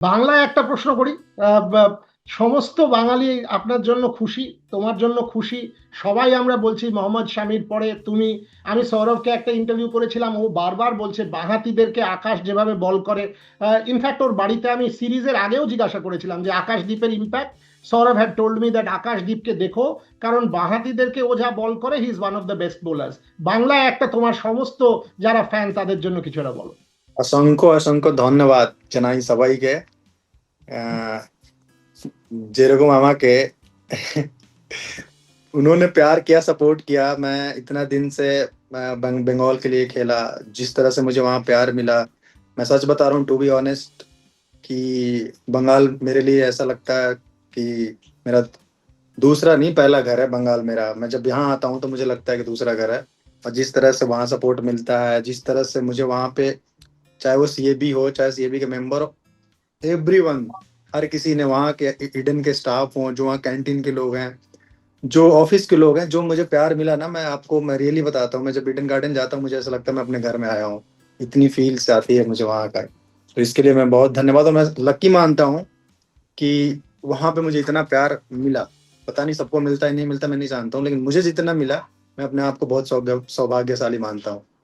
বাংলায় একটা প্রশ্ন করি। সমস্ত বাঙালি আপনার জন্য খুশি, তোমার জন্য খুশি। সবাই আমরা বলছি মোহাম্মদ শামির পরে তুমি। আমি সৌরভকে একটা ইন্টারভিউ করেছিলাম। ও বারবার বলছে বাঁহাতিদেরকে আকাশ যেভাবে বল করে আ ইনফেক্ট ওর বাড়িতে আমি সিরিজের আগেও জিজ্ঞাসা করেছিলাম যে আকাশদ্বীপের impact. Sourav had told me that আকাশদ্বীপকে দেখো। কারণ বাঁহাতিদেরকে ও যা বল করে he is one of the best bowlers. বাংলায় একটা তোমার সমস্ত যারা ফ্যান তাদের জন্য কিছু একটা বলো। অসংখ্য, অসংখ্য ধন্যবাদ জানাই সবাইকে। जेरोगो मामा के, उन्होंने प्यार किया सपोर्ट किया, मैं इतना दिन से बंगाल के लिए खेला, जिस तरह से मुझे वहाँ प्यार मिला। मैं सच बता रहा हूँ टू बी ऑनेस्ट कि बंगाल मेरे लिए ऐसा लगता है कि मेरा दूसरा नहीं, पहला घर है बंगाल मेरा। मैं जब यहाँ आता हूँ तो मुझे लगता है कि दूसरा घर है। और जिस तरह से वहाँ सपोर्ट मिलता है, जिस तरह से मुझे वहाँ पे, चाहे वो सी ए बी हो, चाहे सी ए बी के मेंबर हो एवरीवन हर किसी ने वहाँ के इडन के स्टाफ हों, जो वहाँ कैंटीन के लोग हैं, जो ऑफ़िस के लोग हैं, जो मुझे प्यार मिला ना मैं आपको मैं रियली बताता हूँ, मैं जब इडन गार्डन जाता हूँ मुझे ऐसा लगता है मैं अपने घर में आया हूँ। इतनी फील्स आती है मुझे वहाँ का। तो इसके लिए मैं बहुत धन्यवाद और मैं लक्की मानता हूँ कि वहाँ पे मुझे इतना प्यार मिला। पता नहीं सबको मिलता है, नहीं मिलता मैं नहीं जानता हूँ, लेकिन मुझे जितना मिला, मैं अपने आप को बहुत सौभाग्य सौभाग्यशाली मानता हूँ।